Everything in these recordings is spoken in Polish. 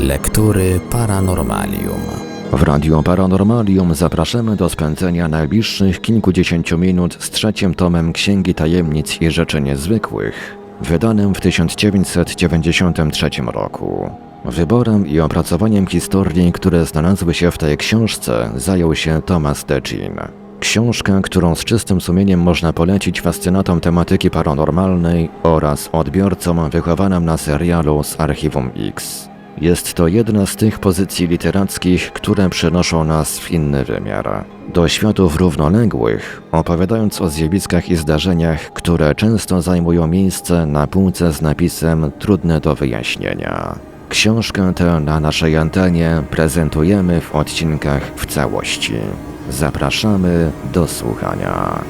Lektury Paranormalium. W Radiu Paranormalium zapraszamy do spędzenia najbliższych kilkudziesięciu minut z trzecim tomem Księgi Tajemnic i Rzeczy Niezwykłych, wydanym w 1993 roku. Wyborem i opracowaniem historii, które znalazły się w tej książce, zajął się Thomas DeGene. Książka, którą z czystym sumieniem można polecić fascynatom tematyki paranormalnej oraz odbiorcom wychowanym na serialu z Archiwum X. Jest to jedna z tych pozycji literackich, które przenoszą nas w inny wymiar. Do światów równoległych, opowiadając o zjawiskach i zdarzeniach, które często zajmują miejsce na półce z napisem trudne do wyjaśnienia. Książkę tę na naszej antenie prezentujemy w odcinkach w całości. Zapraszamy do słuchania.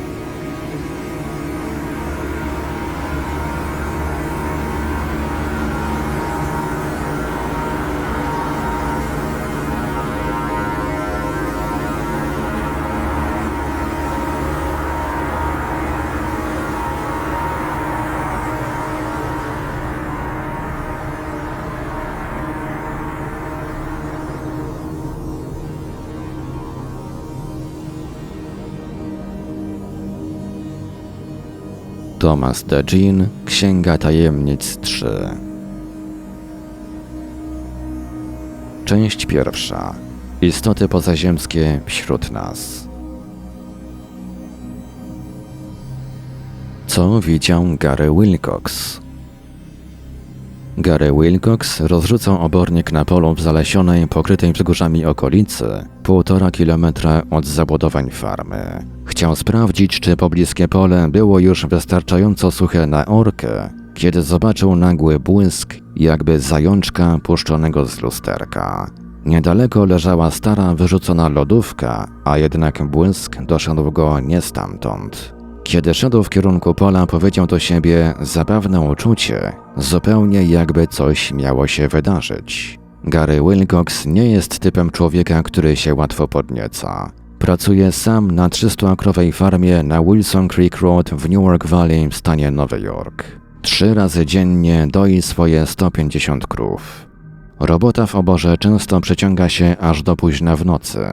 Thomas DeGene, Księga Tajemnic 3 Część pierwsza. Istoty pozaziemskie wśród nas. Co widział Gary Wilcox? Gary Wilcox rozrzucał obornik na polu w zalesionej, pokrytej wzgórzami okolicy, półtora kilometra od zabudowań farmy. Chciał sprawdzić, czy pobliskie pole było już wystarczająco suche na orkę, kiedy zobaczył nagły błysk, jakby zajączka puszczonego z lusterka. Niedaleko leżała stara wyrzucona lodówka, a jednak błysk doszedł go nie stamtąd. Kiedy szedł w kierunku pola, powiedział do siebie zabawne uczucie, zupełnie jakby coś miało się wydarzyć. Gary Wilcox nie jest typem człowieka, który się łatwo podnieca. Pracuje sam na 300-akrowej farmie na Wilson Creek Road w Newark Valley w stanie Nowy Jork. Trzy razy dziennie doi swoje 150 krów. Robota w oborze często przeciąga się aż do późna w nocy.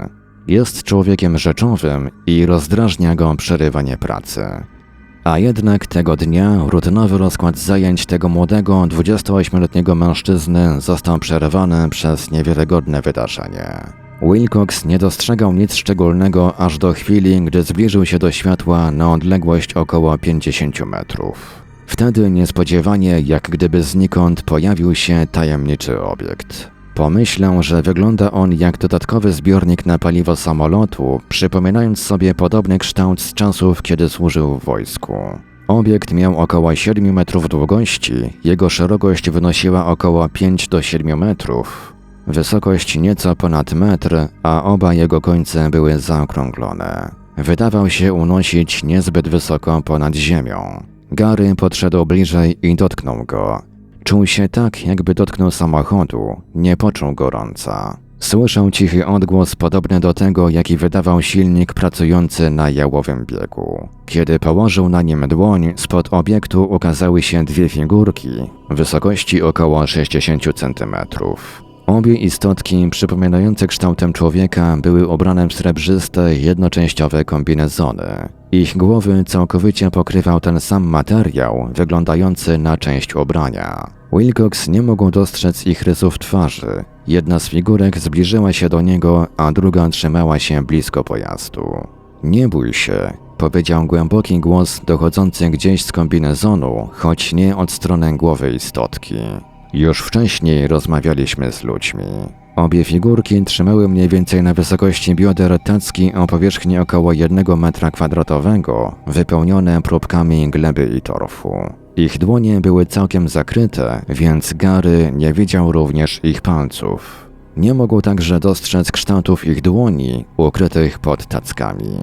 Jest człowiekiem rzeczowym i rozdrażnia go przerywanie pracy. A jednak tego dnia rutynowy rozkład zajęć tego młodego, 28-letniego mężczyzny został przerwany przez niewiarygodne wydarzenie. Wilcox nie dostrzegał nic szczególnego aż do chwili, gdy zbliżył się do światła na odległość około 50 metrów. Wtedy niespodziewanie, jak gdyby znikąd, pojawił się tajemniczy obiekt. Pomyślał, że wygląda on jak dodatkowy zbiornik na paliwo samolotu, przypominając sobie podobny kształt z czasów, kiedy służył w wojsku. Obiekt miał około 7 metrów długości, jego szerokość wynosiła około 5 do 7 metrów, wysokość nieco ponad metr, a oba jego końce były zaokrąglone. Wydawał się unosić niezbyt wysoko ponad ziemią. Gary podszedł bliżej i dotknął go. Czuł się tak, jakby dotknął samochodu, nie poczuł gorąca. Słyszał cichy odgłos podobny do tego, jaki wydawał silnik pracujący na jałowym biegu. Kiedy położył na nim dłoń, spod obiektu ukazały się dwie figurki, wysokości około 60 cm. Obie istotki, przypominające kształtem człowieka, były ubrane w srebrzyste, jednoczęściowe kombinezony. Ich głowy całkowicie pokrywał ten sam materiał, wyglądający na część ubrania. Wilcox nie mógł dostrzec ich rysów twarzy. Jedna z figurek zbliżyła się do niego, a druga trzymała się blisko pojazdu. Nie bój się, powiedział głęboki głos dochodzący gdzieś z kombinezonu, choć nie od strony głowy istotki. Już wcześniej rozmawialiśmy z ludźmi. Obie figurki trzymały mniej więcej na wysokości bioder tacki o powierzchni około 1 metra kwadratowego, wypełnione próbkami gleby i torfu. Ich dłonie były całkiem zakryte, więc Gary nie widział również ich palców. Nie mógł także dostrzec kształtów ich dłoni, ukrytych pod tackami.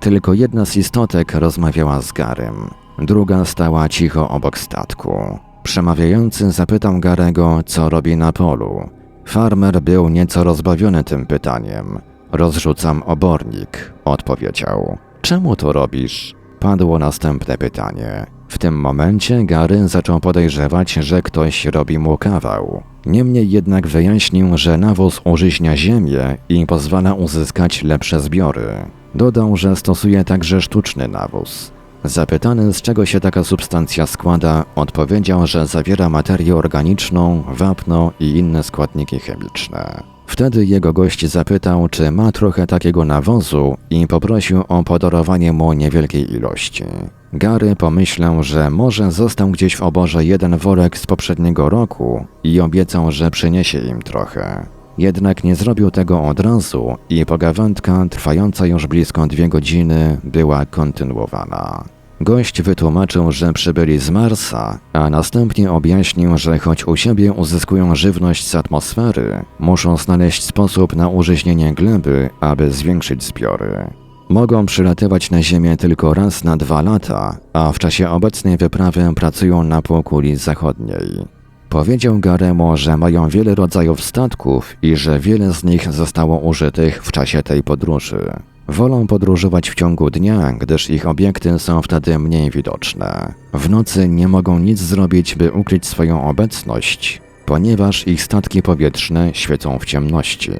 Tylko jedna z istotek rozmawiała z Garym. Druga stała cicho obok statku. Przemawiający zapytał Garego, co robi na polu. Farmer był nieco rozbawiony tym pytaniem. Rozrzucam obornik, odpowiedział. Czemu to robisz? Padło następne pytanie. W tym momencie Gary zaczął podejrzewać, że ktoś robi mu kawał. Niemniej jednak wyjaśnił, że nawóz użyźnia ziemię i pozwala uzyskać lepsze zbiory. Dodał, że stosuje także sztuczny nawóz. Zapytany, z czego się taka substancja składa, odpowiedział, że zawiera materię organiczną, wapno i inne składniki chemiczne. Wtedy jego gość zapytał, czy ma trochę takiego nawozu i poprosił o podarowanie mu niewielkiej ilości. Gary pomyślał, że może został gdzieś w oborze jeden worek z poprzedniego roku i obiecał, że przyniesie im trochę. Jednak nie zrobił tego od razu i pogawędka, trwająca już blisko dwie godziny, była kontynuowana. Gość wytłumaczył, że przybyli z Marsa, a następnie objaśnił, że choć u siebie uzyskują żywność z atmosfery, muszą znaleźć sposób na użyźnienie gleby, aby zwiększyć zbiory. Mogą przylatywać na Ziemię tylko raz na dwa lata, a w czasie obecnej wyprawy pracują na półkuli zachodniej. Powiedział Garemu, że mają wiele rodzajów statków i że wiele z nich zostało użytych w czasie tej podróży. Wolą podróżować w ciągu dnia, gdyż ich obiekty są wtedy mniej widoczne. W nocy nie mogą nic zrobić, by ukryć swoją obecność, ponieważ ich statki powietrzne świecą w ciemności.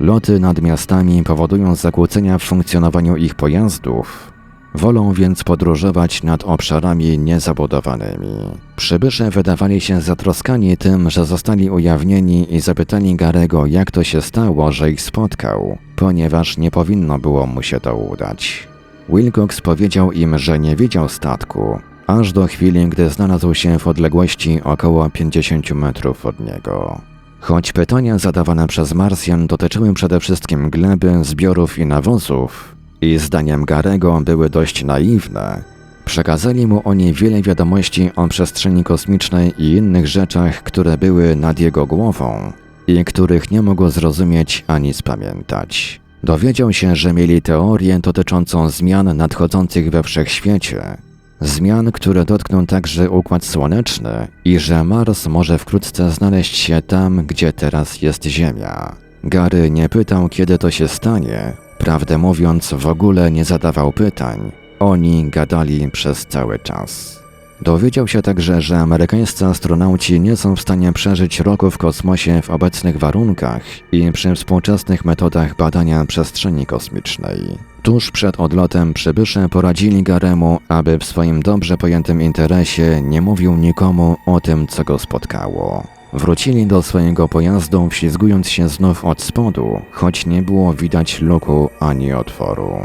Loty nad miastami powodują zakłócenia w funkcjonowaniu ich pojazdów, Wolą więc podróżować nad obszarami niezabudowanymi. Przybysze wydawali się zatroskani tym, że zostali ujawnieni i zapytali Garego, jak to się stało, że ich spotkał, ponieważ nie powinno było mu się to udać. Wilcox powiedział im, że nie widział statku, aż do chwili, gdy znalazł się w odległości około 50 metrów od niego. Choć pytania zadawane przez Marsjan dotyczyły przede wszystkim gleby, zbiorów i nawozów, i zdaniem Garego były dość naiwne, przekazali mu oni wiele wiadomości o przestrzeni kosmicznej i innych rzeczach, które były nad jego głową i których nie mógł zrozumieć ani spamiętać. Dowiedział się, że mieli teorię dotyczącą zmian nadchodzących we wszechświecie, zmian, które dotkną także Układ Słoneczny i że Mars może wkrótce znaleźć się tam, gdzie teraz jest Ziemia. Gary nie pytał, kiedy to się stanie, Prawdę mówiąc, w ogóle nie zadawał pytań. Oni gadali przez cały czas. Dowiedział się także, że amerykańscy astronauci nie są w stanie przeżyć roku w kosmosie w obecnych warunkach i przy współczesnych metodach badania przestrzeni kosmicznej. Tuż przed odlotem przybysze poradzili Garemu, aby w swoim dobrze pojętym interesie nie mówił nikomu o tym, co go spotkało. Wrócili do swojego pojazdu, wślizgując się znów od spodu, choć nie było widać luku ani otworu.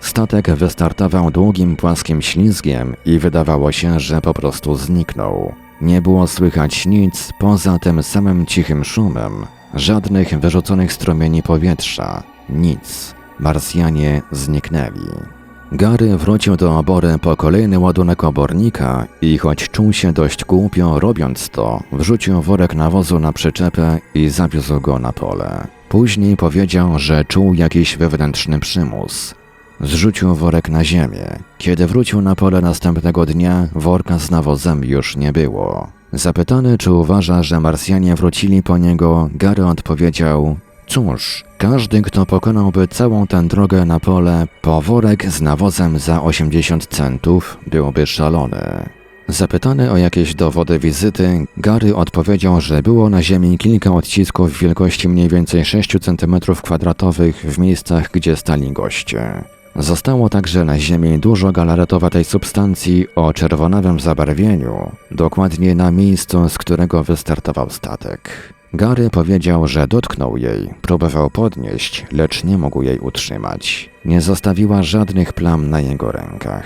Statek wystartował długim, płaskim ślizgiem i wydawało się, że po prostu zniknął. Nie było słychać nic poza tym samym cichym szumem, żadnych wyrzuconych strumieni powietrza, nic. Marsjanie zniknęli. Gary wrócił do obory po kolejny ładunek obornika i choć czuł się dość głupio robiąc to, wrzucił worek nawozu na przyczepę i zawiózł go na pole. Później powiedział, że czuł jakiś wewnętrzny przymus. Zrzucił worek na ziemię. Kiedy wrócił na pole następnego dnia, worka z nawozem już nie było. Zapytany, czy uważa, że Marsjanie wrócili po niego, Gary odpowiedział: Cóż, każdy, kto pokonałby całą tę drogę na pole po worek z nawozem za 80 centów, byłby szalony. Zapytany o jakieś dowody wizyty, Gary odpowiedział, że było na ziemi kilka odcisków wielkości mniej więcej 6 cm2 w miejscach, gdzie stali goście. Zostało także na ziemi dużo galaretowatej substancji o czerwonawym zabarwieniu, dokładnie na miejscu, z którego wystartował statek. Gary powiedział, że dotknął jej, próbował podnieść, lecz nie mógł jej utrzymać. Nie zostawiła żadnych plam na jego rękach.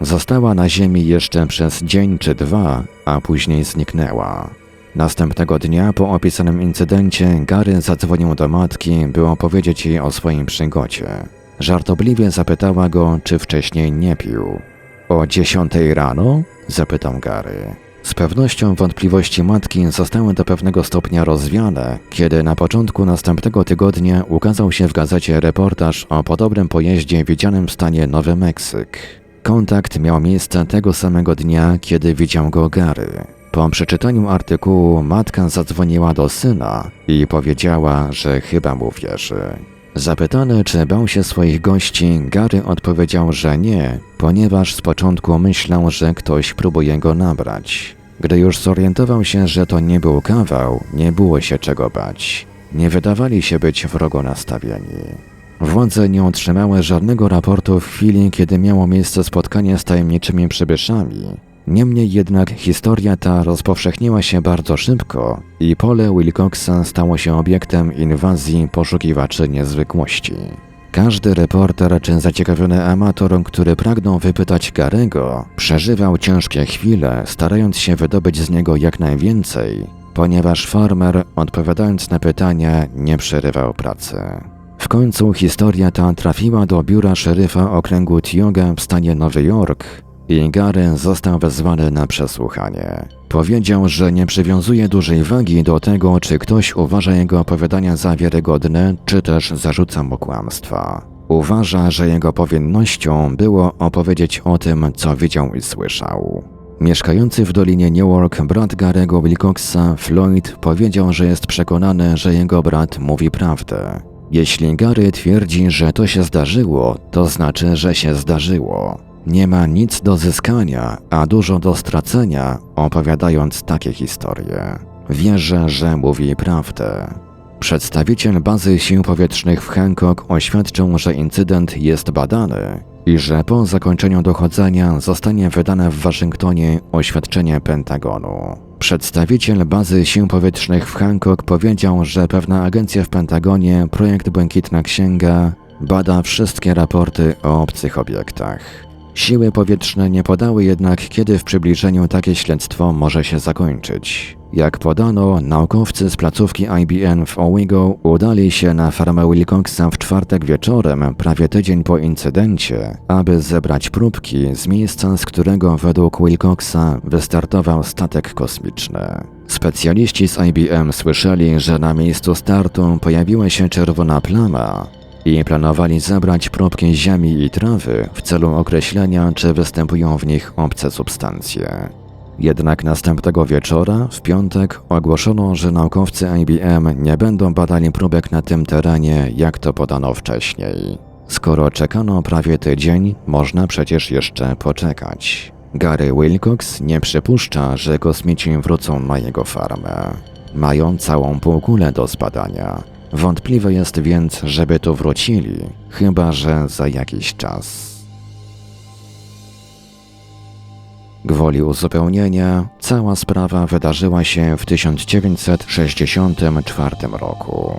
Została na ziemi jeszcze przez dzień czy dwa, a później zniknęła. Następnego dnia po opisanym incydencie Gary zadzwonił do matki, by opowiedzieć jej o swoim przygocie. Żartobliwie zapytała go, czy wcześniej nie pił. O dziesiątej rano? zapytał Gary. Z pewnością wątpliwości matki zostały do pewnego stopnia rozwiane, kiedy na początku następnego tygodnia ukazał się w gazecie reportaż o podobnym pojeździe widzianym w stanie Nowy Meksyk. Kontakt miał miejsce tego samego dnia, kiedy widział go Gary. Po przeczytaniu artykułu matka zadzwoniła do syna i powiedziała, że chyba mu wierzy. Zapytany, czy bał się swoich gości, Gary odpowiedział, że nie, ponieważ z początku myślał, że ktoś próbuje go nabrać. Gdy już zorientował się, że to nie był kawał, nie było się czego bać. Nie wydawali się być wrogo nastawieni. Władze nie otrzymały żadnego raportu w chwili, kiedy miało miejsce spotkanie z tajemniczymi przybyszami. Niemniej jednak historia ta rozpowszechniła się bardzo szybko i pole Wilcoxa stało się obiektem inwazji poszukiwaczy niezwykłości. Każdy reporter czy zaciekawiony amator, który pragnął wypytać Garego, przeżywał ciężkie chwile, starając się wydobyć z niego jak najwięcej, ponieważ farmer, odpowiadając na pytania, nie przerywał pracy. W końcu historia ta trafiła do biura szeryfa okręgu Tioga w stanie Nowy Jork i Gary został wezwany na przesłuchanie. Powiedział, że nie przywiązuje dużej wagi do tego, czy ktoś uważa jego opowiadania za wiarygodne, czy też zarzuca mu kłamstwa. Uważa, że jego powinnością było opowiedzieć o tym, co widział i słyszał. Mieszkający w Dolinie Newark brat Garego Wilcoxa, Floyd, powiedział, że jest przekonany, że jego brat mówi prawdę. Jeśli Gary twierdzi, że to się zdarzyło, to znaczy, że się zdarzyło. Nie ma nic do zyskania, a dużo do stracenia, opowiadając takie historie. Wierzę, że mówi prawdę. Przedstawiciel bazy sił powietrznych w Hancock oświadczył, że incydent jest badany i że po zakończeniu dochodzenia zostanie wydane w Waszyngtonie oświadczenie Pentagonu. Przedstawiciel bazy sił powietrznych w Hancock powiedział, że pewna agencja w Pentagonie, projekt Błękitna Księga, bada wszystkie raporty o obcych obiektach. Siły powietrzne nie podały jednak, kiedy w przybliżeniu takie śledztwo może się zakończyć. Jak podano, naukowcy z placówki IBM w Owego udali się na farmę Wilcoxa w czwartek wieczorem, prawie tydzień po incydencie, aby zebrać próbki z miejsca, z którego według Wilcoxa wystartował statek kosmiczny. Specjaliści z IBM słyszeli, że na miejscu startu pojawiła się czerwona plama, i planowali zabrać próbki ziemi i trawy w celu określenia, czy występują w nich obce substancje. Jednak następnego wieczora, w piątek, ogłoszono, że naukowcy IBM nie będą badali próbek na tym terenie, jak to podano wcześniej. Skoro czekano prawie tydzień, można przecież jeszcze poczekać. Gary Wilcox nie przypuszcza, że kosmici wrócą na jego farmę. Mają całą półkulę do zbadania. Wątpliwe jest więc, żeby tu wrócili, chyba że za jakiś czas. Gwoli uzupełnienia, cała sprawa wydarzyła się w 1964 roku.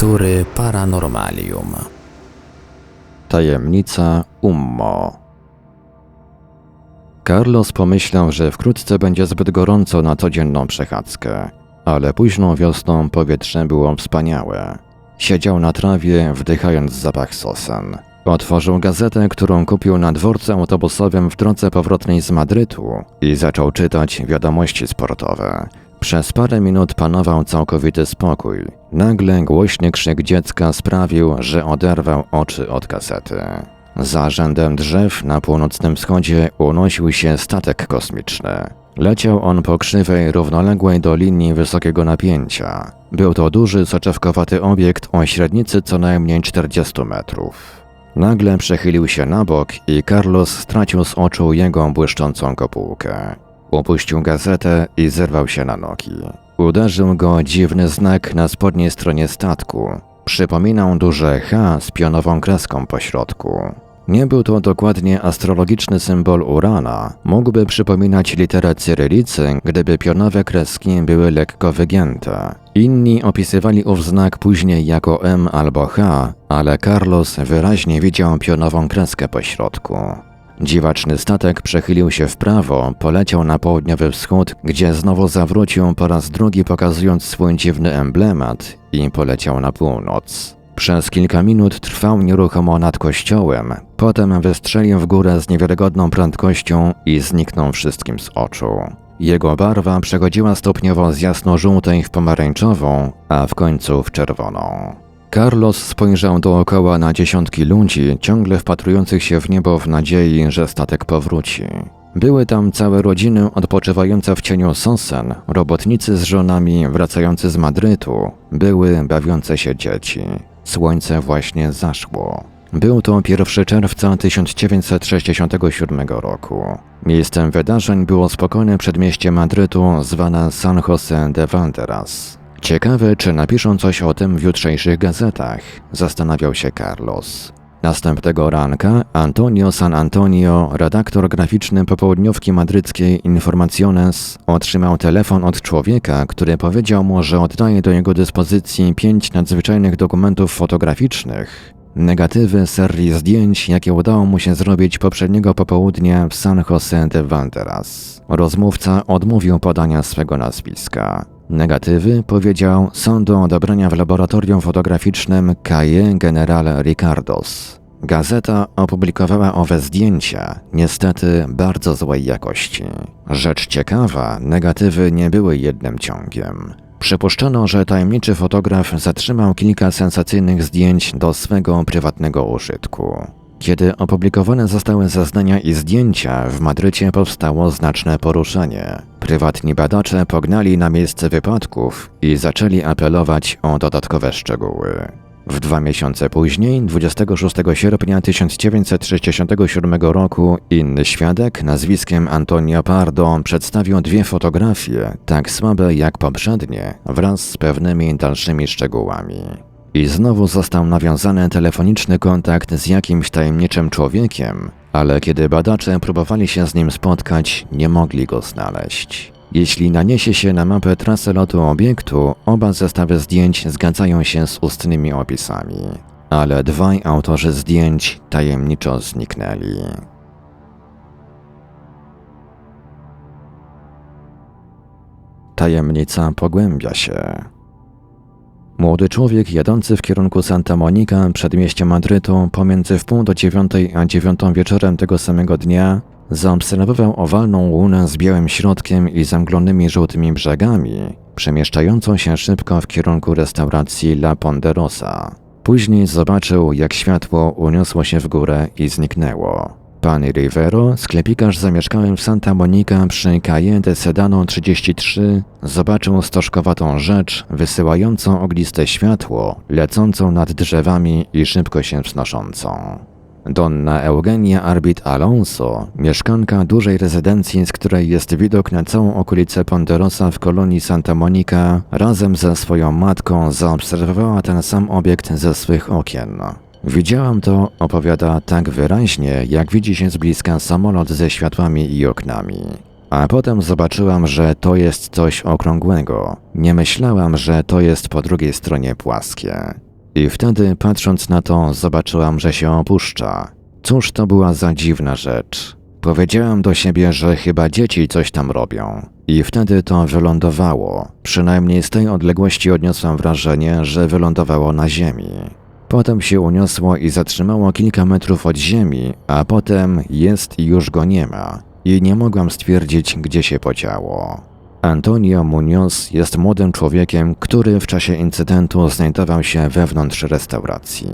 Lektury Paranormalium. Tajemnica Ummo. Carlos pomyślał, że wkrótce będzie zbyt gorąco na codzienną przechadzkę, ale późną wiosną powietrze było wspaniałe. Siedział na trawie, wdychając zapach sosen. Otworzył gazetę, którą kupił na dworcu autobusowym w drodze powrotnej z Madrytu i zaczął czytać wiadomości sportowe. Przez parę minut panował całkowity spokój. Nagle głośny krzyk dziecka sprawił, że oderwał oczy od kasety. Za rzędem drzew na północnym wschodzie unosił się statek kosmiczny. Leciał on po krzywej, równoległej do linii wysokiego napięcia. Był to duży, soczewkowaty obiekt o średnicy co najmniej 40 metrów. Nagle przechylił się na bok i Carlos stracił z oczu jego błyszczącą kopułkę. Upuścił gazetę i zerwał się na nogi. Uderzył go dziwny znak na spodniej stronie statku. Przypominał duże H z pionową kreską po środku. Nie był to dokładnie astrologiczny symbol Urana. Mógłby przypominać literę cyrylicy, gdyby pionowe kreski były lekko wygięte. Inni opisywali ów znak później jako M albo H, ale Carlos wyraźnie widział pionową kreskę po środku. Dziwaczny statek przechylił się w prawo, poleciał na południowy wschód, gdzie znowu zawrócił po raz drugi pokazując swój dziwny emblemat i poleciał na północ. Przez kilka minut trwał nieruchomo nad kościołem, potem wystrzelił w górę z niewiarygodną prędkością i zniknął wszystkim z oczu. Jego barwa przechodziła stopniowo z jasno-żółtej w pomarańczową, a w końcu w czerwoną. Carlos spojrzał dookoła na dziesiątki ludzi, ciągle wpatrujących się w niebo w nadziei, że statek powróci. Były tam całe rodziny odpoczywające w cieniu sosen, robotnicy z żonami wracający z Madrytu, były bawiące się dzieci. Słońce właśnie zaszło. Był to 1 czerwca 1967 roku. Miejscem wydarzeń było spokojne przedmieście Madrytu zwane San José de Valderas. Ciekawe, czy napiszą coś o tym w jutrzejszych gazetach, zastanawiał się Carlos. Następnego ranka Antonio San Antonio, redaktor graficzny popołudniówki madryckiej Informaciones, otrzymał telefon od człowieka, który powiedział mu, że oddaje do jego dyspozycji pięć nadzwyczajnych dokumentów fotograficznych, negatywy serii zdjęć, jakie udało mu się zrobić poprzedniego popołudnia w San José de Valderas. Rozmówca odmówił podania swego nazwiska. Negatywy, powiedział, są do odebrania w laboratorium fotograficznym Calle General Ricardos. Gazeta opublikowała owe zdjęcia, niestety bardzo złej jakości. Rzecz ciekawa, negatywy nie były jednym ciągiem. Przypuszczano, że tajemniczy fotograf zatrzymał kilka sensacyjnych zdjęć do swego prywatnego użytku. Kiedy opublikowane zostały zeznania i zdjęcia, w Madrycie powstało znaczne poruszenie. Prywatni badacze pognali na miejsce wypadków i zaczęli apelować o dodatkowe szczegóły. W dwa miesiące później, 26 sierpnia 1967 roku, inny świadek nazwiskiem Antonio Pardo przedstawił dwie fotografie, tak słabe jak poprzednie, wraz z pewnymi dalszymi szczegółami. I znowu został nawiązany telefoniczny kontakt z jakimś tajemniczym człowiekiem, ale kiedy badacze próbowali się z nim spotkać, nie mogli go znaleźć. Jeśli naniesie się na mapę trasę lotu obiektu, oba zestawy zdjęć zgadzają się z ustnymi opisami, ale dwaj autorzy zdjęć tajemniczo zniknęli. Tajemnica pogłębia się. Młody człowiek jadący w kierunku Santa Monica, przedmieście Madrytu, pomiędzy wpół do dziewiątej a dziewiątą wieczorem tego samego dnia, zaobserwował owalną łunę z białym środkiem i zamglonymi żółtymi brzegami, przemieszczającą się szybko w kierunku restauracji La Ponderosa. Później zobaczył, jak światło uniosło się w górę i zniknęło. Pan Rivero, sklepikarz zamieszkałym w Santa Monica przy Calle de Sedano 33, zobaczył stożkowatą rzecz wysyłającą ogniste światło, lecącą nad drzewami i szybko się wznoszącą. Donna Eugenia Arbit Alonso, mieszkanka dużej rezydencji, z której jest widok na całą okolicę Ponderosa w kolonii Santa Monica, razem ze swoją matką zaobserwowała ten sam obiekt ze swych okien. Widziałam to, opowiada tak wyraźnie, jak widzi się z bliska samolot ze światłami i oknami. A potem zobaczyłam, że to jest coś okrągłego. Nie myślałam, że to jest po drugiej stronie płaskie. I wtedy, patrząc na to, zobaczyłam, że się opuszcza. Cóż to była za dziwna rzecz. Powiedziałam do siebie, że chyba dzieci coś tam robią. I wtedy to wylądowało. Przynajmniej z tej odległości odniosłam wrażenie, że wylądowało na ziemi. Potem się uniosło i zatrzymało kilka metrów od ziemi, a potem jest i już go nie ma. I nie mogłam stwierdzić, gdzie się podziało. Antonio Munoz jest młodym człowiekiem, który w czasie incydentu znajdował się wewnątrz restauracji.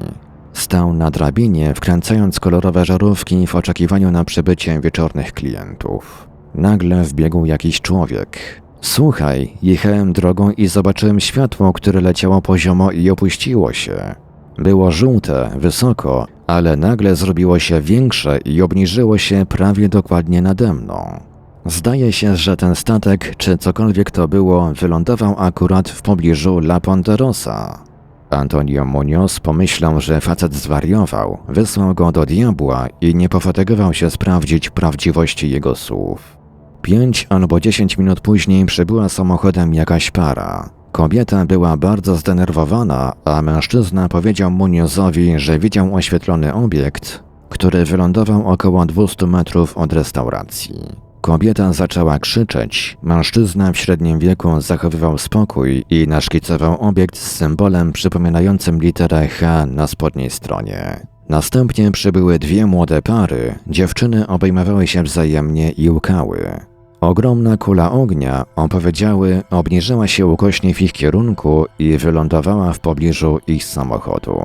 Stał na drabinie, wkręcając kolorowe żarówki w oczekiwaniu na przybycie wieczornych klientów. Nagle wbiegł jakiś człowiek. Słuchaj, jechałem drogą i zobaczyłem światło, które leciało poziomo i opuściło się. Było żółte, wysoko, ale nagle zrobiło się większe i obniżyło się prawie dokładnie nade mną. Zdaje się, że ten statek, czy cokolwiek to było, wylądował akurat w pobliżu La Ponderosa. Antonio Munoz pomyślał, że facet zwariował, wysłał go do diabła i nie pofatygował się sprawdzić prawdziwości jego słów. Pięć albo dziesięć minut później przybyła samochodem jakaś para. Kobieta była bardzo zdenerwowana, a mężczyzna powiedział Muniozowi, że widział oświetlony obiekt, który wylądował około 200 metrów od restauracji. Kobieta zaczęła krzyczeć, mężczyzna w średnim wieku zachowywał spokój i naszkicował obiekt z symbolem przypominającym literę H na spodniej stronie. Następnie przybyły dwie młode pary, dziewczyny obejmowały się wzajemnie i łkały. Ogromna kula ognia, opowiedziały, obniżyła się ukośnie w ich kierunku i wylądowała w pobliżu ich samochodu.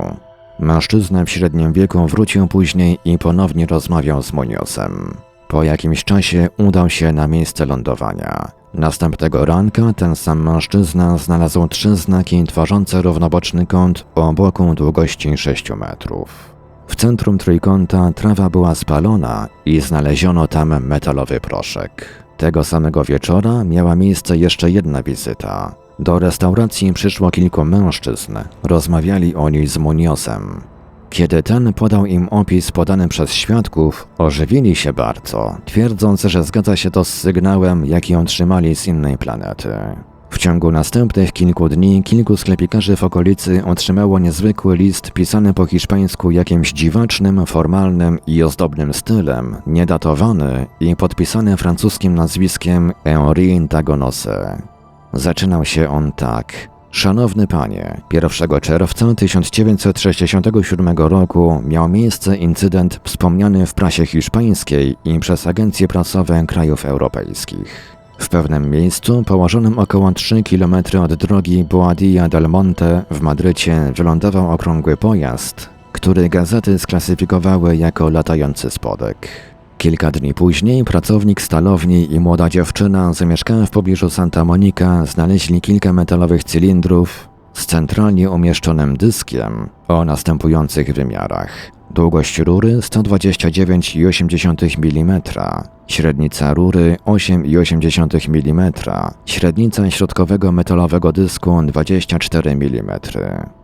Mężczyzna w średnim wieku wrócił później i ponownie rozmawiał z Muniosem. Po jakimś czasie udał się na miejsce lądowania. Następnego ranka ten sam mężczyzna znalazł trzy znaki tworzące równoboczny kąt o boku długości 6 metrów. W centrum trójkąta trawa była spalona i znaleziono tam metalowy proszek. Tego samego wieczora miała miejsce jeszcze jedna wizyta. Do restauracji przyszło kilku mężczyzn. Rozmawiali o niej z Muniosem. Kiedy ten podał im opis podany przez świadków, ożywili się bardzo, twierdząc, że zgadza się to z sygnałem, jaki otrzymali z innej planety. W ciągu następnych kilku dni kilku sklepikarzy w okolicy otrzymało niezwykły list pisany po hiszpańsku jakimś dziwacznym, formalnym i ozdobnym stylem, niedatowany i podpisany francuskim nazwiskiem Henri Dagonose. Zaczynał się on tak. Szanowny panie, 1 czerwca 1967 roku miał miejsce incydent wspomniany w prasie hiszpańskiej i przez agencje prasowe krajów europejskich. W pewnym miejscu, położonym około 3 km od drogi Boadilla del Monte w Madrycie, wylądował okrągły pojazd, który gazety sklasyfikowały jako latający spodek. Kilka dni później pracownik stalowni i młoda dziewczyna zamieszkała w pobliżu Santa Monica znaleźli kilka metalowych cylindrów z centralnie umieszczonym dyskiem o następujących wymiarach. Długość rury 129,8 mm, średnica rury 8,8 mm, średnica środkowego metalowego dysku 24 mm.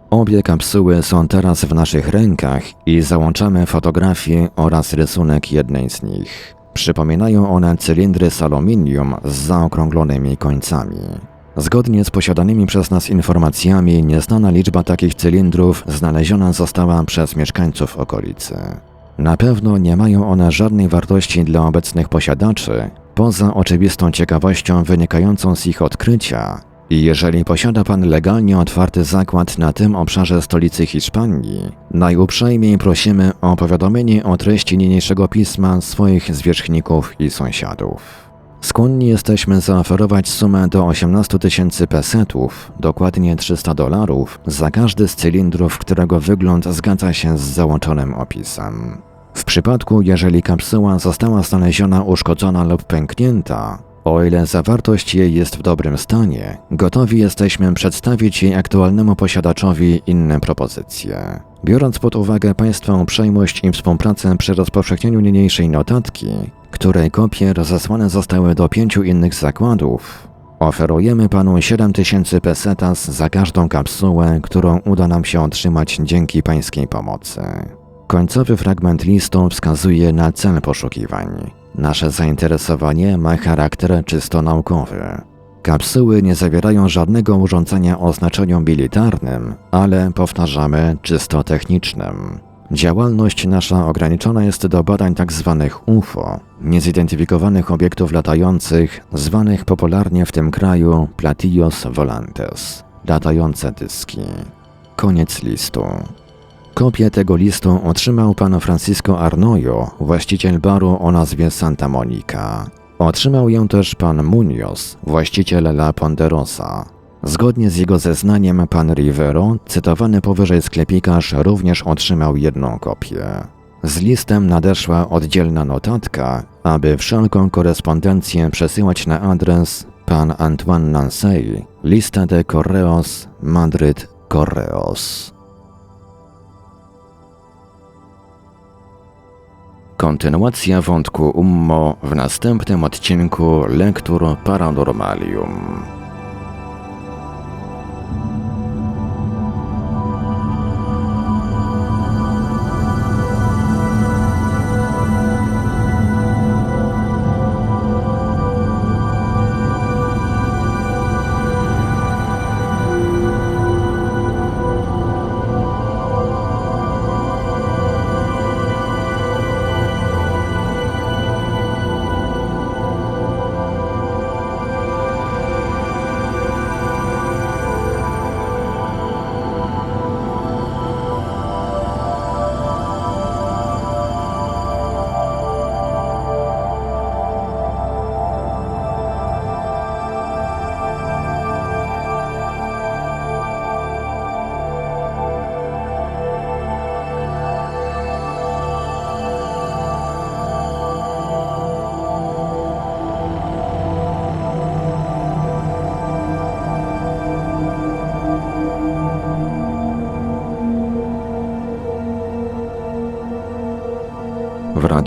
Obie kapsuły są teraz w naszych rękach i załączamy fotografię oraz rysunek jednej z nich. Przypominają one cylindry z aluminium z zaokrąglonymi końcami. Zgodnie z posiadanymi przez nas informacjami, nieznana liczba takich cylindrów znaleziona została przez mieszkańców okolicy. Na pewno nie mają one żadnej wartości dla obecnych posiadaczy, poza oczywistą ciekawością wynikającą z ich odkrycia. I jeżeli posiada Pan legalnie otwarty zakład na tym obszarze stolicy Hiszpanii, najuprzejmiej prosimy o powiadomienie o treści niniejszego pisma swoich zwierzchników i sąsiadów. Skłonni jesteśmy zaoferować sumę do 18 tysięcy pesetów, dokładnie 300 dolarów, za każdy z cylindrów, którego wygląd zgadza się z załączonym opisem. W przypadku, jeżeli kapsuła została znaleziona uszkodzona lub pęknięta, o ile zawartość jej jest w dobrym stanie, gotowi jesteśmy przedstawić jej aktualnemu posiadaczowi inne propozycje. Biorąc pod uwagę Państwa uprzejmość i współpracę przy rozpowszechnieniu niniejszej notatki, której kopie rozesłane zostały do pięciu innych zakładów, oferujemy Panu 7000 pesetas za każdą kapsułę, którą uda nam się otrzymać dzięki Pańskiej pomocy. Końcowy fragment listu wskazuje na cel poszukiwań. Nasze zainteresowanie ma charakter czysto naukowy. Kapsuły nie zawierają żadnego urządzenia o znaczeniu militarnym, ale powtarzamy czysto technicznym. Działalność nasza ograniczona jest do badań tzw. Tak UFO, niezidentyfikowanych obiektów latających, zwanych popularnie w tym kraju platillos volantes, latające dyski. Koniec listu. Kopię tego listu otrzymał pan Francisco Arnoyo, właściciel baru o nazwie Santa Monica. Otrzymał ją też pan Munoz, właściciel La Ponderosa. Zgodnie z jego zeznaniem pan Rivero, cytowany powyżej sklepikarz, również otrzymał jedną kopię. Z listem nadeszła oddzielna notatka, aby wszelką korespondencję przesyłać na adres pan Antoine Nansey, Lista de Correos, Madryt, Correos. Kontynuacja wątku Ummo w następnym odcinku Lektur Paranormalium.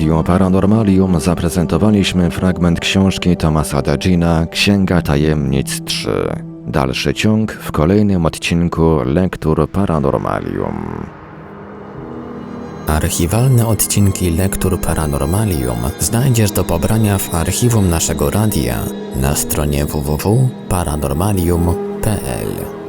Radiu Paranormalium zaprezentowaliśmy fragment książki Tomasa Degina Księga Tajemnic 3. Dalszy ciąg w kolejnym odcinku Lektur Paranormalium. Archiwalne odcinki Lektur Paranormalium znajdziesz do pobrania w archiwum naszego radia na stronie www.paranormalium.pl.